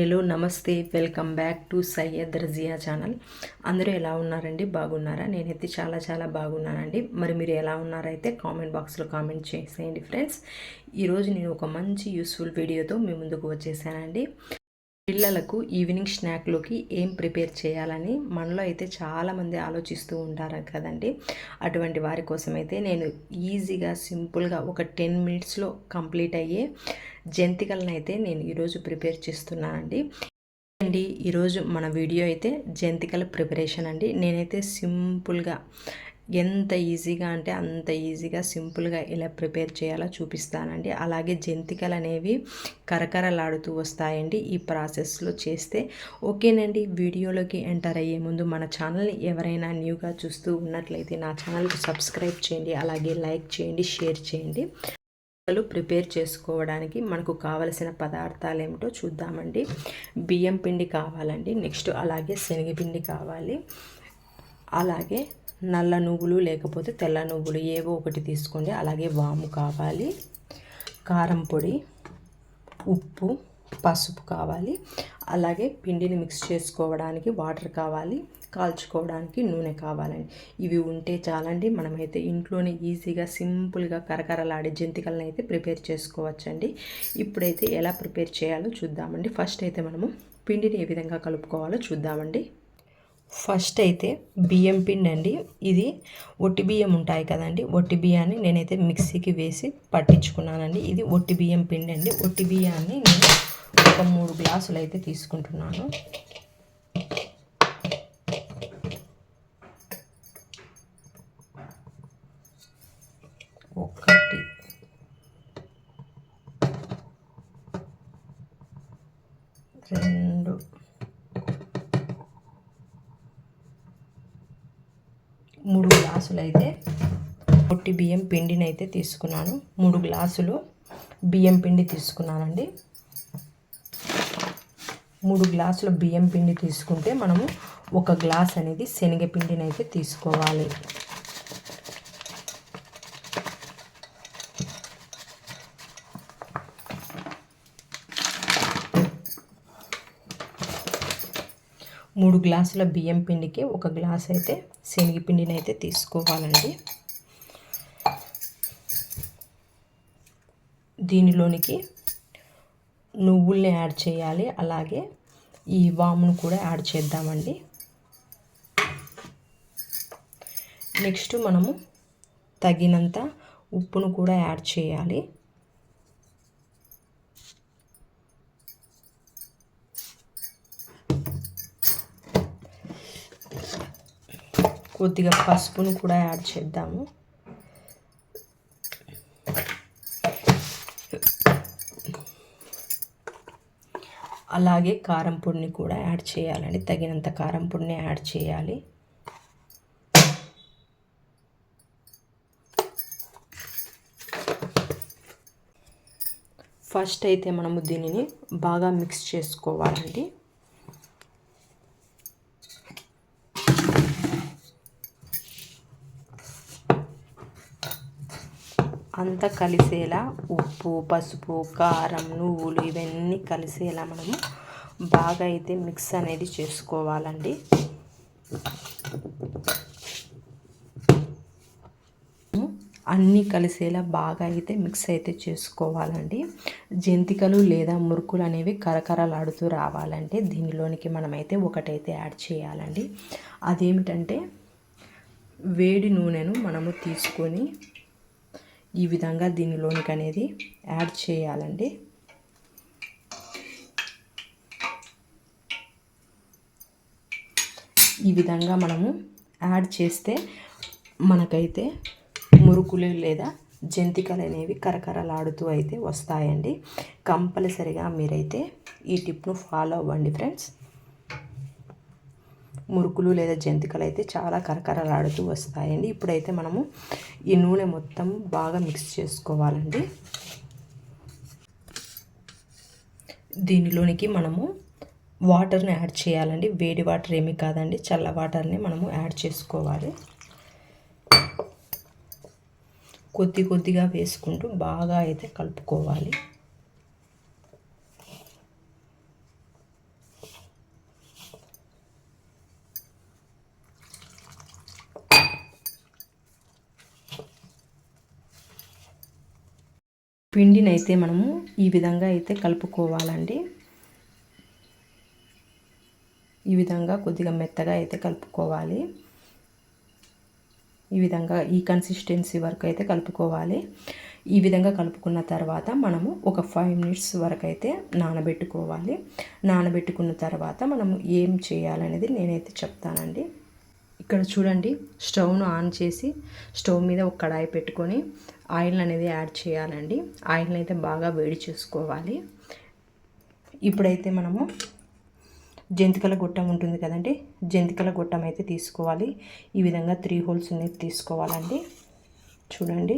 Hello నమస్తే. Welcome back to Syed Raziya channel. అందరూ ఎలా ఉన్నారండి? బాగున్నారా? నేనైతే చాలా చాలా బాగున్నానండి. మరి మీరు ఎలా ఉన్నారైతే కామెంట్ బాక్స్లో కామెంట్ చేసేయండి ఫ్రెండ్స్. ఈరోజు నేను ఒక మంచి యూస్ఫుల్ వీడియోతో మీ ముందుకు వచ్చేసానండి. పిల్లలకు ఈవినింగ్ స్నాక్లోకి ఏం ప్రిపేర్ చేయాలని మనలో అయితే చాలామంది ఆలోచిస్తూ ఉంటారు కదండి. అటువంటి వారి కోసం అయితే నేను ఈజీగా సింపుల్గా ఒక టెన్ మినిట్స్లో కంప్లీట్ అయ్యే జంతికలను అయితే నేను ఈరోజు ప్రిపేర్ చేస్తున్నానండి అండి ఈరోజు మన వీడియో అయితే జంతికల ప్రిపరేషన్ అండి. నేనైతే సింపుల్గా ఎంత ఈజీగా అంటే అంత ఈజీగా సింపుల్గా ఎలా ప్రిపేర్ చేయాలో చూపిస్తానండి. అలాగే జంతికలు అనేవి కరకరలాడుతూ వస్తాయండి ఈ ప్రాసెస్లో చేస్తే. ఓకేనండి వీడియోలోకి ఎంటర్ అయ్యే ముందు మన ఛానల్ని ఎవరైనా న్యూగా చూస్తూ ఉన్నట్లయితే నా ఛానల్కి సబ్స్క్రైబ్ చేయండి అలాగే లైక్ చేయండి షేర్ చేయండి. ప్రిపేర్ చేసుకోవడానికి మనకు కావలసిన పదార్థాలు ఏమిటో చూద్దామండి. బియ్యం పిండి కావాలండి నెక్స్ట్ అలాగే శనగపిండి కావాలి. అలాగే నల్ల నువ్వులు లేకపోతే తెల్ల నువ్వులు ఏవో ఒకటి తీసుకోండి. అలాగే వాము కావాలి కారం పొడి ఉప్పు పసుపు కావాలి. అలాగే పిండిని మిక్స్ చేసుకోవడానికి వాటర్ కావాలి కాల్చుకోవడానికి నూనె కావాలండి. ఇవి ఉంటే చాలండి. మనమైతే ఇంట్లోనే ఈజీగా సింపుల్గా కరకరలాడే జంతికలను అయితే ప్రిపేర్ చేసుకోవచ్చండి. ఇప్పుడైతే ఎలా ప్రిపేర్ చేయాలో చూద్దామండి. ఫస్ట్ అయితే మనము పిండిని ఏ విధంగా కలుపుకోవాలో చూద్దామండి. ఫస్ట్ అయితే బియ్యం పిండి అండి. ఇది ఒట్టి బియ్యం ఉంటాయి కదండి. ఒట్టి బియ్యాన్ని నేనైతే మిక్సీకి వేసి పట్టించుకున్నానండి. ఇది ఒట్టి బియ్యం పిండి అండి. ఒట్టి బియ్యాన్ని నేను ఒక మూడు గ్లాసులు అయితే తీసుకుంటున్నాను. గ్లాసులు అయితే పొట్టి బియ్యం పిండిని అయితే తీసుకున్నాను. మూడు గ్లాసులు బియ్యం పిండి తీసుకున్నానండి. మూడు గ్లాసుల బియ్యం పిండి తీసుకుంటే మనము ఒక గ్లాస్ అనేది శనగపిండిని అయితే తీసుకోవాలి. మూడు గ్లాసుల బియ్యం పిండికి ఒక గ్లాస్ అయితే శనగపిండిని అయితే తీసుకోవాలండి. దీనిలోనికి నువ్వుల్ని యాడ్ చేయాలి. అలాగే ఈ వామును కూడా యాడ్ చేద్దామండి. నెక్స్ట్ మనము తగినంత ఉప్పును కూడా యాడ్ చేయాలి. కొద్దిగా పసుపును కూడా యాడ్ చేద్దాము. అలాగే కారం పొడిని కూడా యాడ్ చేయాలండి. తగినంత కారం పొడిని యాడ్ చేయాలి. ఫస్ట్ అయితే మనము దీనిని బాగా మిక్స్ చేసుకోవాలండి. అంతా కలిసేలా ఉప్పు పసుపు కారం నువ్వులు ఇవన్నీ కలిసేలా మనము బాగా అయితే మిక్స్ అనేది చేసుకోవాలండి. అన్నీ కలిసేలా బాగా అయితే మిక్స్ అయితే చేసుకోవాలండి. జంతికలు లేదా మురుకులు అనేవి కరకరలాడుతూ రావాలంటే దీనిలోనికి మనమైతే ఒకటైతే యాడ్ చేయాలండి. అదేమిటంటే వేడి నూనెను మనము తీసుకొని ఈ విధంగా దీనిలోనికి అనేది యాడ్ చేయాలండి. ఈ విధంగా మనము యాడ్ చేస్తే మనకైతే మురుకులు లేదా జంతికలు అనేవి కరకరలాడుతూ అయితే వస్తాయండి. కంపల్సరిగా మీరైతే ఈ టిప్ను ఫాలో అవ్వండి ఫ్రెండ్స్. మురుకులు లేదా జంతికలు అయితే చాలా కరకరలాడుతూ వస్తాయండి. ఇప్పుడైతే మనము ఈ నూనె మొత్తం బాగా మిక్స్ చేసుకోవాలండి. దీనిలోనికి మనము వాటర్ని యాడ్ చేయాలండి. వేడి వాటర్ ఏమీ కాదండి. చల్ల వాటర్ని మనము యాడ్ చేసుకోవాలి. కొద్ది కొద్దిగా వేసుకుంటూ బాగా అయితే కలుపుకోవాలి. పిండిని అయితే మనము ఈ విధంగా అయితే కలుపుకోవాలండి. ఈ విధంగా కొద్దిగా మెత్తగా అయితే కలుపుకోవాలి. ఈ విధంగా ఈ కన్సిస్టెన్సీ వరకు అయితే కలుపుకోవాలి. ఈ విధంగా కలుపుకున్న తర్వాత మనము ఒక ఫైవ్ మినిట్స్ వరకు అయితే నానబెట్టుకోవాలి. నానబెట్టుకున్న తర్వాత మనము ఏం చేయాలనేది నేనైతే చెప్తానండి. ఇక్కడ చూడండి స్టవ్ను ఆన్ చేసి స్టవ్ మీద ఒక కడాయి పెట్టుకొని ఆయిల్ అనేది యాడ్ చేయాలండి. ఆయిల్ని అయితే బాగా వేడి చేసుకోవాలి. ఇప్పుడైతే మనము జంతికల గొట్టం ఉంటుంది కదండి జంతికల గొట్టం అయితే తీసుకోవాలి. ఈ విధంగా త్రీ హోల్స్ అనేది తీసుకోవాలండి. చూడండి.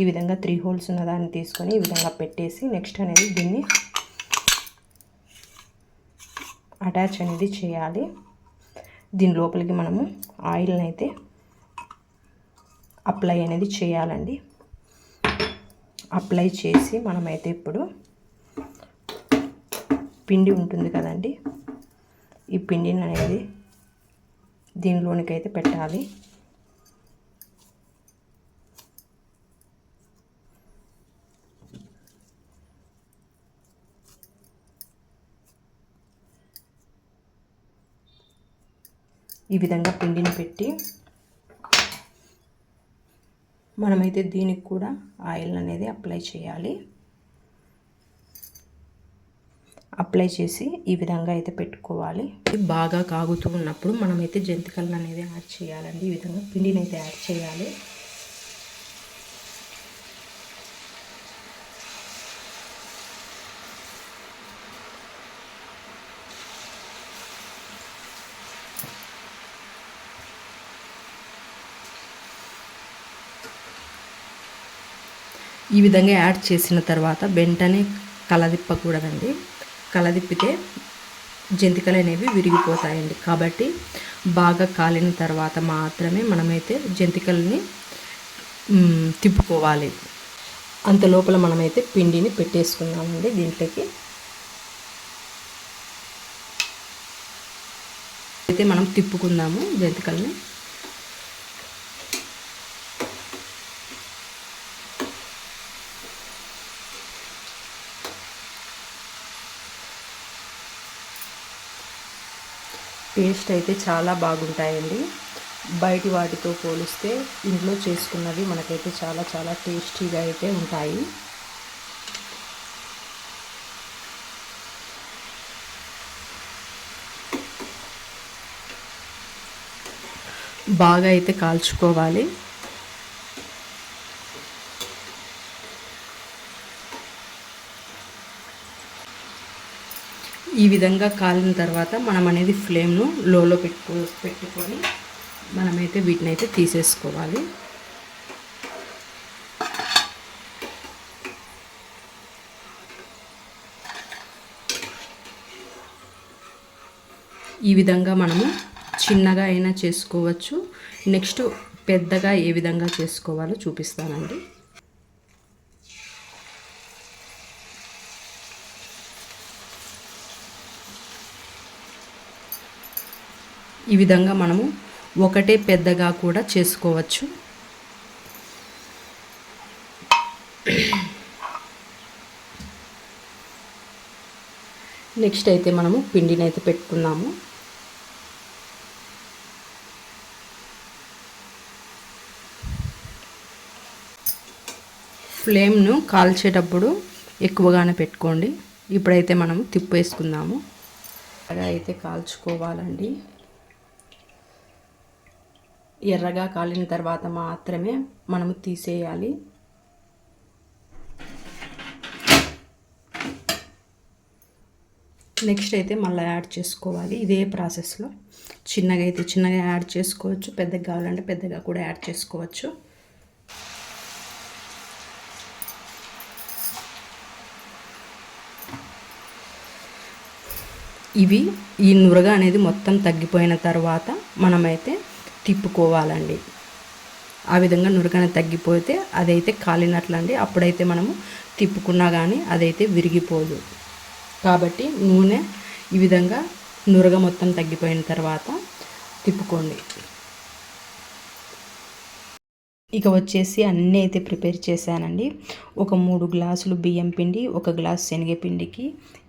ఈ విధంగా త్రీ హోల్స్ ఉన్న దాన్ని తీసుకొని ఈ విధంగా పెట్టేసి నెక్స్ట్ అనేది దీన్ని అటాచ్ అనేది చేయాలి. దీని లోపలికి మనము ఆయిల్ని అయితే అప్లై అనేది చేయాలండి. అప్లై చేసి మనమైతే ఇప్పుడు పిండి ఉంటుంది కదండి. ఈ పిండిని అనేది దీనిలోనికైతే పెట్టాలి. ఈ విధంగా పిండిని పెట్టి మనమైతే దీనికి కూడా ఆయిల్ అనేది అప్లై చేయాలి. అప్లై చేసి ఈ విధంగా అయితే పెట్టుకోవాలి. బాగా కాగుతూ ఉన్నప్పుడు మనమైతే జంతికలను అనేది యాడ్ చేయాలండి. ఈ విధంగా పిండిని అయితే యాడ్ చేయాలి. ఈ విధంగా యాడ్ చేసిన తర్వాత వెంటనే కలదిప్పకూడదండి. కలదిప్పితే జంతికలు అనేవి విరిగిపోతాయండి. కాబట్టి బాగా కాలిన తర్వాత మాత్రమే మనమైతే జంతికల్ని తిప్పుకోవాలి. అంత లోపల మనమైతే పిండిని పెట్టేసుకున్నామండి దీంట్లోకి. అయితే మనం తిప్పుకుందాము జంతికల్ని. టేస్ట్ అయితే చాలా బాగుంటాయండి. బయటి వాటితో పోలిస్తే ఇంట్లో చేసుకున్నవి మనకైతే చాలా చాలా టేస్టీగా అయితే ఉంటాయి. బాగా అయితే కాల్చుకోవాలి. ఈ విధంగా కాలిన తర్వాత మనం అనేది ఫ్లేమ్ను లోలో పెట్టుకో పెట్టుకొని మనమైతే వీటిని అయితే తీసేసుకోవాలి. ఈ విధంగా మనము చిన్నగా అయినా చేసుకోవచ్చు. నెక్స్ట్ పెద్దగా ఏ విధంగా చేసుకోవాలో చూపిస్తానండి. ఈ విధంగా మనము ఒకటే పెద్దగా కూడా చేసుకోవచ్చు. నెక్స్ట్ అయితే మనము పిండిని అయితే పెట్టుకున్నాము. ఫ్లేమ్ను కాల్చేటప్పుడు ఎక్కువగానే పెట్టుకోండి. ఇప్పుడైతే మనం తిప్పేసుకుందాము. అలా అయితే కాల్చుకోవాలండి. ఎర్రగా కాలిన తర్వాత మాత్రమే మనము తీసేయాలి. నెక్స్ట్ అయితే మళ్ళీ యాడ్ చేసుకోవాలి. ఇదే ప్రాసెస్లో చిన్నగా అయితే చిన్నగా యాడ్ చేసుకోవచ్చు. పెద్దగా కావాలంటే పెద్దగా కూడా యాడ్ చేసుకోవచ్చు. ఇవి ఈ నురగ అనేది మొత్తం తగ్గిపోయిన తర్వాత మనమైతే తిప్పుకోవాలండి. ఆ విధంగా నురగన తగ్గిపోతే అదైతే కాలినట్లండి. అప్పుడైతే మనము తిప్పుకున్నా కానీ అదైతే విరిగిపోదు. కాబట్టి నూనె ఈ విధంగా నురగ మొత్తం తగ్గిపోయిన తర్వాత తిప్పుకోండి. ఇక వచ్చేసి అన్నీ అయితే ప్రిపేర్ చేశానండి. ఒక మూడు గ్లాసులు బియ్యం పిండి ఒక గ్లాస్ శనగపిండికి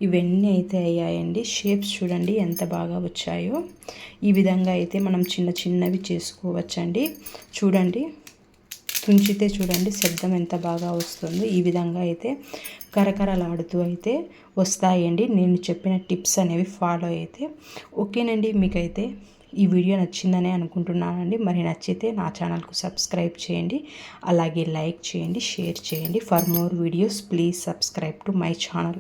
ఇవన్నీ అయితే అయ్యాయండి. షేప్స్ చూడండి ఎంత బాగా వచ్చాయో. ఈ విధంగా అయితే మనం చిన్న చిన్నవి చేసుకోవచ్చండి. చూడండి తుంచితే చూడండి శబ్దం ఎంత బాగా వస్తుందో. ఈ విధంగా అయితే కరకరలాడుతూ అయితే వస్తాయండి. నేను చెప్పిన టిప్స్ అనేవి ఫాలో అయితే. ఓకేనండి మీకైతే ఈ వీడియో నచ్చిందనే అనుకుంటున్నానండి. మరి నచ్చితే నా ఛానల్కు సబ్స్క్రైబ్ చేయండి. అలాగే లైక్ చేయండి షేర్ చేయండి. For more videos please subscribe to my channel.